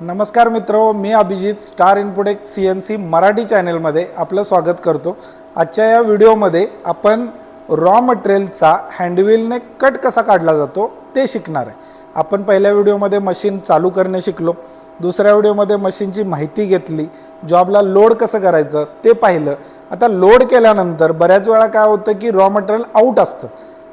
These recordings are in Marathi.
नमस्कार मित्र मी Abhijit Star Inputech C N C Marathi चॅनलमध्ये आपलं स्वागत करतो. आजच्या या व्हिडिओमध्ये आपण रॉ मटेरियलचा हँडविलने कट कसा काढला जातो ते शिकणार आहे. आपण पहिल्या व्हिडिओमध्ये मशीन चालू करणे शिकलो. दुसऱ्या व्हिडिओमध्ये मशीनची माहिती घेतली. जॉबला लोड कसं करायचं ते पाहिलं. आता लोड केल्यानंतर बऱ्याच वेळा काय होतं की रॉ मटेरियल आऊट असतं.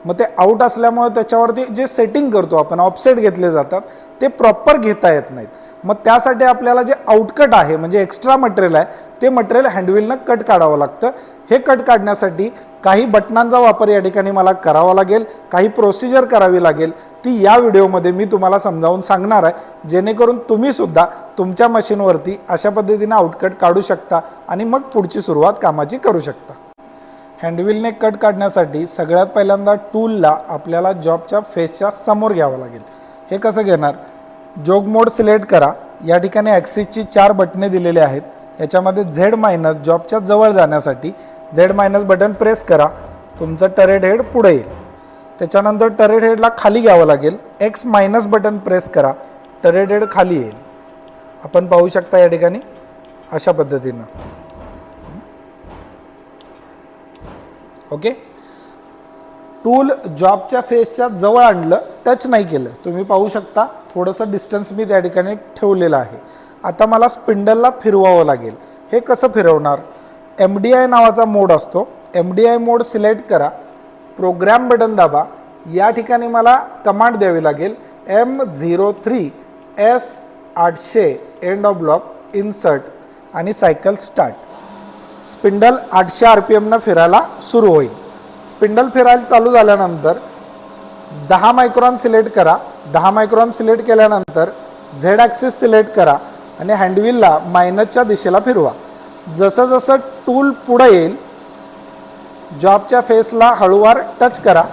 मग ते आऊट असल्यामुळे त्याच्यावरती जे सेटिंग करतो आपण ऑफसेट घेतले जातात ते प्रॉपर घेता येत नाहीत. मग त्यासाठी आपल्याला जे आउटकट आहे म्हणजे एक्स्ट्रा मटेरियल आहे ते मटेरियल हँडविलनं कट काढावं लागतं. हे कट काढण्यासाठी काही बटनांचा वापर या ठिकाणी मला करावा लागेल काही प्रोसिजर करावी लागेल. ती या व्हिडिओमध्ये मी तुम्हाला समजावून सांगणार आहे. जेणेकरून तुम्ही सुद्धा तुमच्या मशीनवरती अशा पद्धतीने आउटकट काढू शकता आणि मग पुढची सुरुवात कामाची करू शकता. हँडविलने कट काढण्यासाठी सगळ्यात पहिल्यांदा टूलला आपल्याला जॉबच्या फेसच्या समोर घ्यावं लागेल. हे कसं घेणार? जोग मोड सिलेक्ट करा. या ठिकाणी ॲक्सिसची चार बटणे दिलेली आहेत. याच्यामध्ये झेड मायनस जॉबच्या जवळ जाण्यासाठी झेड मायनस बटन प्रेस करा. तुमचं टरेट हेड पुढे येईल. त्याच्यानंतर टरेट हेडला खाली घ्यावं लागेल. एक्स मायनस बटन प्रेस करा. टरेट हेड खाली येईल. आपण पाहू शकता या ठिकाणी अशा पद्धतीनं. ओके? टूल जॉबच्या फेसच्या जवळ आणलं टच नाही केलं. तुम्ही पाहू शकता थोडंसं डिस्टन्स मी त्या ठिकाणी ठेवलेलं आहे. आता मला स्पिंडलला फिरवावं लागेल. हे कसं फिरवणार? एम डी आय नावाचा मोड असतो. M D I mode select करा. प्रोग्रॅम बटन दाबा. या ठिकाणी मला कमांड द्यावी लागेल. एम झिरो थ्री एस आठशे एंड ऑफ ब्लॉक इन्सर्ट आणि सायकल स्टार्ट स्पिंडल आठशे आर पी एमनं फिरायला सुरू होईल. स्पिंडल फिरायला चालू झाल्यानंतर दहा मायक्रॉन सिलेक्ट करा. दहा मायक्रॉन सिलेक्ट केल्यानंतर झेड ॲक्सिस सिलेक्ट करा आणि हँडविलला मायनसच्या दिशेला फिरवा. जसं जसं टूल पुढे येईल जॉबच्या फेसला हळूवार टच करा.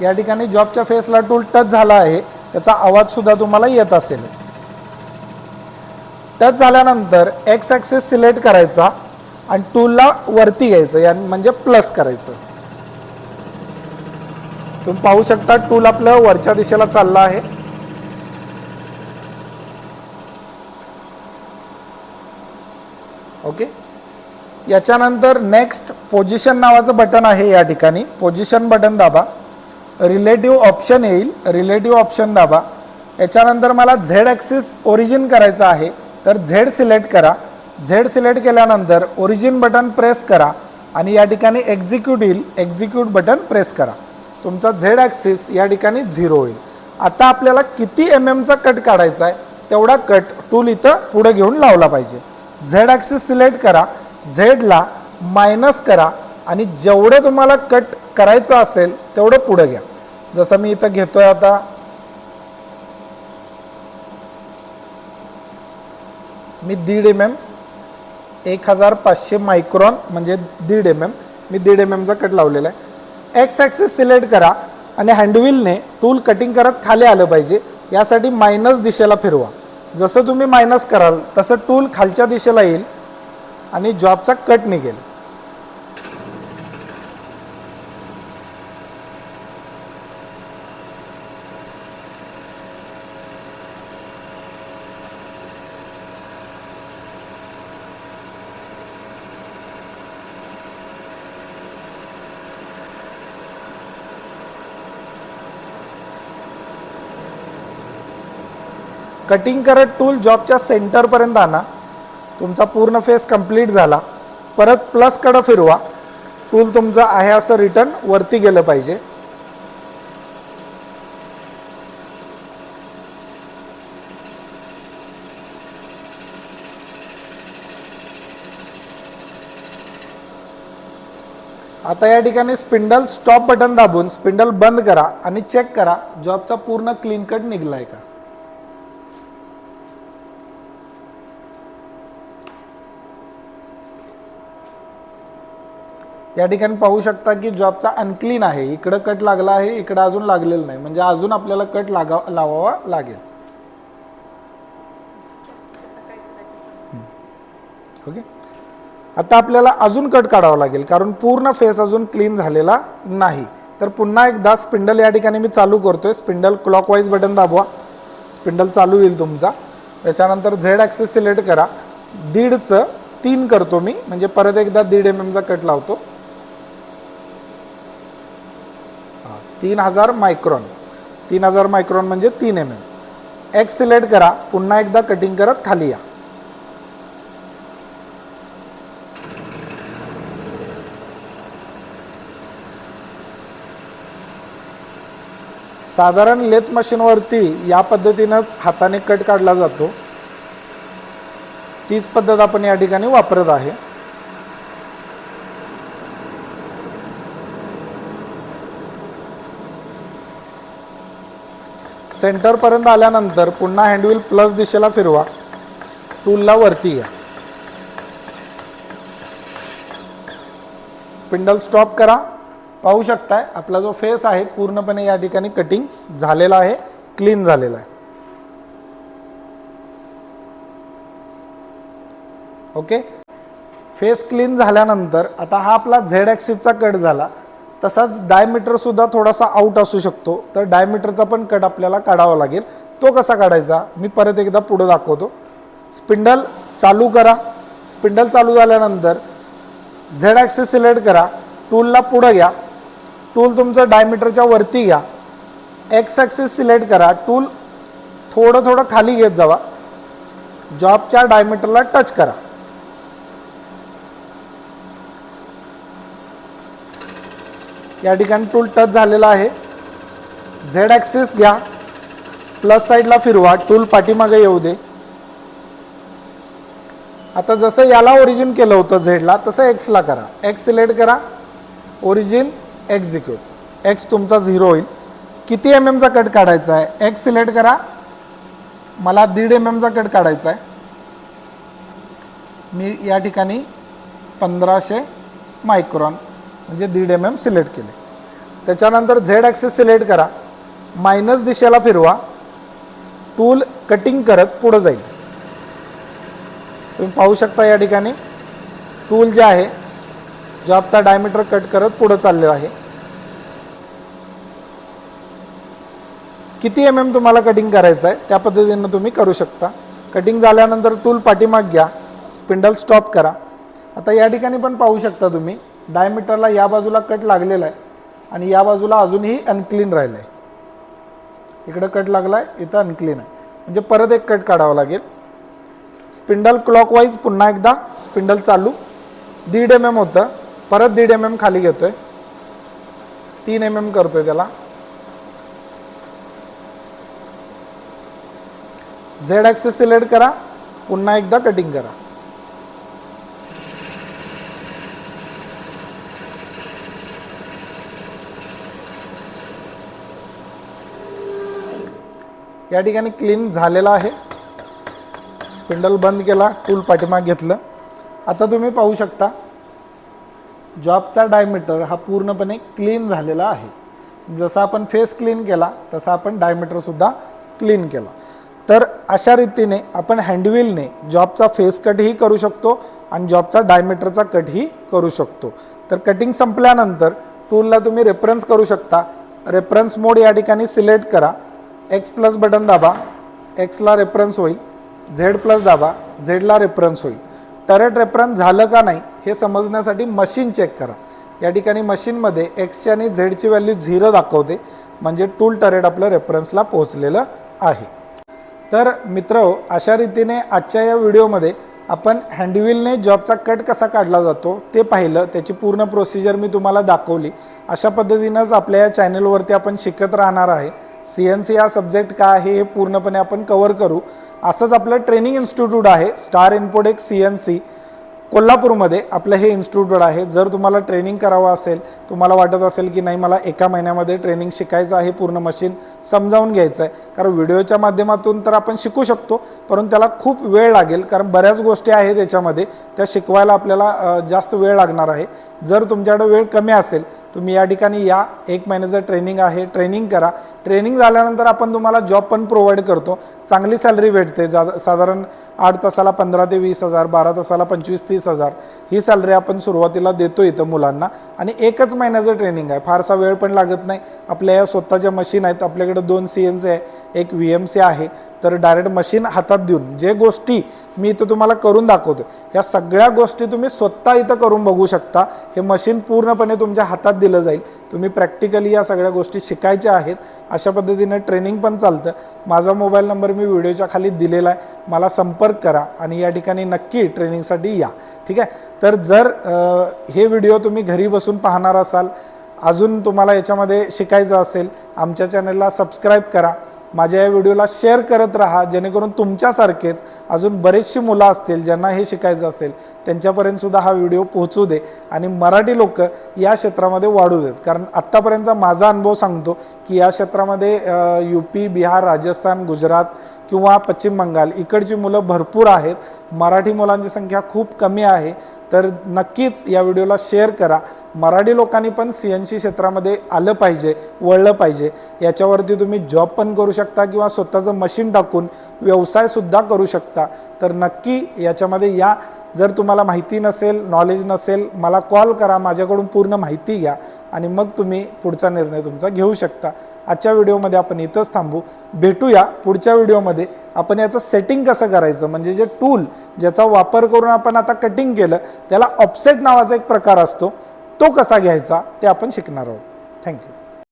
या ठिकाणी जॉबच्या फेसला टूल टच झाला आहे. त्याचा आवाजसुद्धा तुम्हाला येत असेलच. टच झाल्यानंतर एक्स ॲक्सेस सिलेक्ट करायचा. आणि टूलला वरती घ्यायचं या म्हणजे प्लस करायचं. तुम्ही पाहू शकता टूल आपलं वरच्या दिशेला चाललं आहे. ओके याच्यानंतर नेक्स्ट पोझिशन नावाचं बटन आहे या ठिकाणी. पोझिशन बटन दाबा. रिलेटिव्ह ऑप्शन येईल. रिलेटिव्ह ऑप्शन दाबा. याच्यानंतर मला झेड ॲक्सिस ओरिजिन करायचं आहे. तर झेड सिलेक्ट करा. झेड सिलेक्ट केल्यानंतर ओरिजिन बटन प्रेस करा आणि या ठिकाणी एक्झिक्यूट येईल. एक्झिक्यूट बटन प्रेस करा. तुमचा झेड ॲक्सिस या ठिकाणी झिरो होईल. आता आपल्याला किती एम एमचा कट काढायचा आहे तेवढा कट टूल इथं पुढे घेऊन लावला पाहिजे. झेड ॲक्सिस सिलेक्ट करा. झेडला मायनस करा आणि जेवढं तुम्हाला कट करायचं असेल तेवढं पुढे घ्या. जसं मी इथं घेतोय आता. मी दीड एम एम एक हजार पाचशे मायक्रॉन म्हणजे दीड एम एम मी दीड एम एमचा कट लावलेला आहे. एक्स ॲक्सेस सिलेक्ट करा आणि हँडविलने टूल कटिंग करत खाली आलं पाहिजे. यासाठी मायनस दिशेला फिरवा. जसं तुम्ही मायनस कराल तसं टूल खालच्या दिशेला येईल आणि जॉबचा कट निघेल. कटिंग करत टूल जॉबच्या सेंटरपर्यंत आणा. तुमचा पूर्ण फेस कंप्लीट झाला. परत प्लसकडं फिरवा. टूल तुमचं आहे असं रिटर्न वरती गेलं पाहिजे. आता या ठिकाणी स्पिंडल स्टॉप बटन दाबून स्पिंडल बंद करा आणि चेक करा. जॉबचा पूर्ण क्लीन कट निघलाय का? या ठिकाणी पाहू शकता की जॉबचा अनक्लीन आहे. इकडं कट लागला आहे इकडं अजून लागलेलं नाही. म्हणजे अजून आपल्याला कट लागा लावावा लागेल. ओके आता आपल्याला अजून कट काढावा लागेल कारण पूर्ण फेस अजून क्लीन झालेला नाही. तर पुन्हा एकदा स्पिंडल या ठिकाणी मी चालू करतोय. स्पिंडल क्लॉकवाईज बटन दाबवा. स्पिंडल चालू होईल तुमचा. त्याच्यानंतर झेड ॲक्सेस सिलेक्ट करा. दीडचं तीन करतो मी. म्हणजे परत एकदा दीड एम एमचा कट लावतो. तीन हजार मायक्रॉन. तीन हजार मायक्रॉन म्हणजे तीन एम एम. एक्स सिलेक्ट करा. पुन्हा एकदा कटिंग करत खाली या. साधारण लेथ मशीनवरती या पद्धतीनंच हाताने कट काढला जातो. तीच पद्धत आपण या ठिकाणी वापरत आहे. सेंटरपर्यंत आल्यानंतर पुन्हा हँडविल प्लस दिशेला फिरवा. टूलला वरती घ्या. स्पिंडल स्टॉप करा. पाहू शकताय आपला जो फेस आहे पूर्णपणे या ठिकाणी कटिंग झालेला आहे क्लीन झालेला आहे. ओके फेस क्लीन झाल्यानंतर आता हा आपला झेड ॲक्सिसचा कट झाला. तसाच डायमीटरसुद्धा थोडासा आऊट असू शकतो. तर डायमीटरचा पण कट आपल्याला काढावा लागेल. तो कसा काढायचा? मी परत एकदा पुढं दाखवतो. स्पिंडल चालू करा. स्पिंडल चालू झाल्यानंतर झेड ॲक्सेस सिलेक्ट करा. टूलला पुढं घ्या. टूल तुमचं डायमीटरच्या वरती घ्या. एक्स ॲक्सेस सिलेक्ट करा. टूल थोडं थोडं खाली घेत जावा. जॉबच्या डायमीटरला टच करा. या ठिकाणी टूल टच झालेला आहे. झेड ॲक्सिस घ्या. प्लस साईडला फिरवा. टूल पाठीमागे येऊ दे. आता जसं याला ओरिजिन केलं होतं झेडला तसं एक्सला करा. एक्स सिलेक्ट करा. ओरिजिन एक्झिक्यूट एक्स तुमचा झिरो होईल. किती एम एमचा कट काढायचा आहे? एक्स सिलेक्ट करा. मला दीड एम एमचा कट काढायचा आहे. मी या ठिकाणी पंधराशे मायक्रॉन म्हणजे दीड एम एम सिलेक्ट केले. त्याच्यानंतर झेड ॲक्सेस सिलेक्ट करा. मायनस दिशेला फिरवा. टूल कटिंग करत पुढं जाईल. तुम्ही पाहू शकता या ठिकाणी. टूल जे आहे जॉबचा डायमीटर कट करत पुढं चाललेलं आहे. किती एम एम तुम्हाला कटिंग करायचं आहे त्या पद्धतीनं तुम्ही करू शकता. कटिंग झाल्यानंतर टूल पाठीमाग घ्या. स्पिंडल स्टॉप करा. आता या ठिकाणी पण पाहू शकता तुम्ही. डायमीटरला या बाजूला कट लागलेला आहे आणि या बाजूला अजूनही अनक्लीन राहिलं आहे. इकडं कट लागला आहे इथं अनक्लीन आहे. म्हणजे परत एक कट काढावा लागेल. स्पिंडल क्लॉकवाईज पुन्हा एकदा स्पिंडल चालू. दीड एम एम होतं. परत दीड एम एम खाली घेतो आहे तीन एम एम करतोय त्याला. झेड ॲक्सेस सिलेक्ट करा. पुन्हा एकदा कटिंग करा. या ठिकाणी क्लीन झालेला आहे. स्पिंडल बंद केला टूल पाठीमाग घेतलं. आता तुम्ही पाहू शकता जॉबचा डायमीटर हा पूर्णपणे क्लीन झालेला आहे. जसा आपण फेस क्लीन केला तसा आपण डायमीटरसुद्धा क्लीन केला. तर अशा रीतीने आपण हँडविलने जॉबचा फेस कटही करू शकतो आणि जॉबचा डायमीटरचा कटही करू शकतो. तर कटिंग संपल्यानंतर टूलला तुम्ही रेफरन्स करू शकता. रेफरन्स मोड या ठिकाणी सिलेक्ट करा. एक्स प्लस बटन दाबा. एक्सला रेफरन्स होईल. झेड प्लस दाबा. झेडला रेफरन्स होईल. टरेट रेफरन्स झालं का नाही हे समजण्यासाठी मशीन चेक करा. या ठिकाणी मशीनमध्ये एक्सची आणि झेडची व्हॅल्यू झिरो दाखवते. म्हणजे टूल टरेट आपलं रेफरन्सला पोहोचलेलं आहे. तर मित्र अशा रीतीने आजच्या या व्हिडिओमध्ये आपण हँडविलने जॉबचा कट कसा काढला जातो ते पाहिलं. त्याची पूर्ण प्रोसिजर मी तुम्हाला दाखवली. अशा पद्धतीनंच आपल्या या चॅनलवरती आपण शिकत राहणार आहे. सी एन सी हा सब्जेक्ट काय आहे हे पूर्णपणे आपण कवर करू. असंच आपलं ट्रेनिंग इन्स्टिट्यूट आहे स्टार इन्पोडेक्स सी एन सी. कोल्हापूरमध्ये आपलं हे इन्स्टिट्यूट आहे. जर तुम्हाला ट्रेनिंग करावं असेल तुम्हाला वाटत असेल की नाही मला एका महिन्यामध्ये ट्रेनिंग शिकायचं आहे पूर्ण मशीन समजावून घ्यायचं आहे कारण व्हिडिओच्या माध्यमातून तर आपण शिकू शकतो परंतु त्याला खूप वेळ लागेल. कारण बऱ्याच गोष्टी आहेत त्याच्यामध्ये त्या शिकवायला आपल्याला जास्त वेळ लागणार आहे. जर तुमच्याकडे वेळ कमी असेल तुम्ही या ठिकाणी या. एक महिन्याचं ट्रेनिंग आहे. ट्रेनिंग करा. ट्रेनिंग झाल्यानंतर आपण तुम्हाला जॉब पण प्रोव्हाइड करतो. चांगली सॅलरी भेटते. जा साधारण आठ तासाला पंधरा ते वीस हजार बारा तासाला पंचवीस तीस हजार ही सॅलरी आपण सुरुवातीला देतो इथं मुलांना. आणि एकच महिन्याचं ट्रेनिंग आहे. फारसा वेळ पण लागत नाही. आपल्या या स्वतःच्या मशीन आहेत. आपल्याकडे दोन सी एन सी आहे. एक व्ही एम सी आहे. तर डायरेक्ट मशीन हातात देऊन जे गोष्टी मी इथं तुम्हाला करून दाखवतो ह्या सगळ्या गोष्टी तुम्ही स्वतः इथं करून बघू शकता. हे मशीन पूर्णपणे तुमच्या हातात दिलं जाईल. तुम्ही प्रॅक्टिकली या सगळ्या गोष्टी शिकायच्या आहेत. अशा पद्धतीने ट्रेनिंग पण चालतं. माझा मोबाईल नंबर मी व्हिडिओच्या खाली दिलेला आहे. मला संपर्क करा आणि या ठिकाणी नक्की ट्रेनिंगसाठी या. ठीक आहे? तर जर हे व्हिडिओ तुम्ही घरी बसून पाहणार असाल अजून तुम्हाला याच्यामध्ये शिकायचं असेल आमच्या चॅनलला सबस्क्राईब करा. माझ्या या व्हिडिओला शेअर करत राहा जेणेकरून तुमच्यासारखेच अजून बरेचशी मुलं असतील ज्यांना हे शिकायचं असेल. त्यांच्यापर्यंत सुद्धा हा व्हिडिओ पोहोचू दे आणि मराठी लोक या क्षेत्रामध्ये वाढू देत. कारण आत्तापर्यंतचा माझा अनुभव सांगतो की या क्षेत्रामध्ये यू पी बिहार राजस्थान गुजरात किंवा पश्चिम बंगाल इकडची मुलं भरपूर आहेत. मराठी मुलांची संख्या खूप कमी आहे. तर नक्कीच या व्हिडिओला शेअर करा. मराठी लोकांनी पण सी एन सी क्षेत्रामध्ये आलं पाहिजे वळलं पाहिजे. याच्यावरती तुम्ही जॉब पण करू शकता किंवा स्वतःचं मशीन टाकून व्यवसायसुद्धा करू शकता. तर नक्की याच्यामध्ये या जर तुम्हाला माहिती नसेल नॉलेज नसेल मला कॉल करा माझ्याकडून पूर्ण माहिती घ्या आणि मग तुम्ही पुढचा निर्णय तुमचा घेऊ शकता. आजच्या व्हिडिओमध्ये आपण इथंच थांबू. भेटूया पुढच्या व्हिडिओमध्ये. आपण याचं सेटिंग कसं करायचं? म्हणजे जे टूल ज्याचा वापर करून आपण आता कटिंग केलं त्याला ऑफसेट नावाचा एक प्रकार असतो. तो कसा घ्यायचा? ते आपण शिकणार आहोत. थँक्यू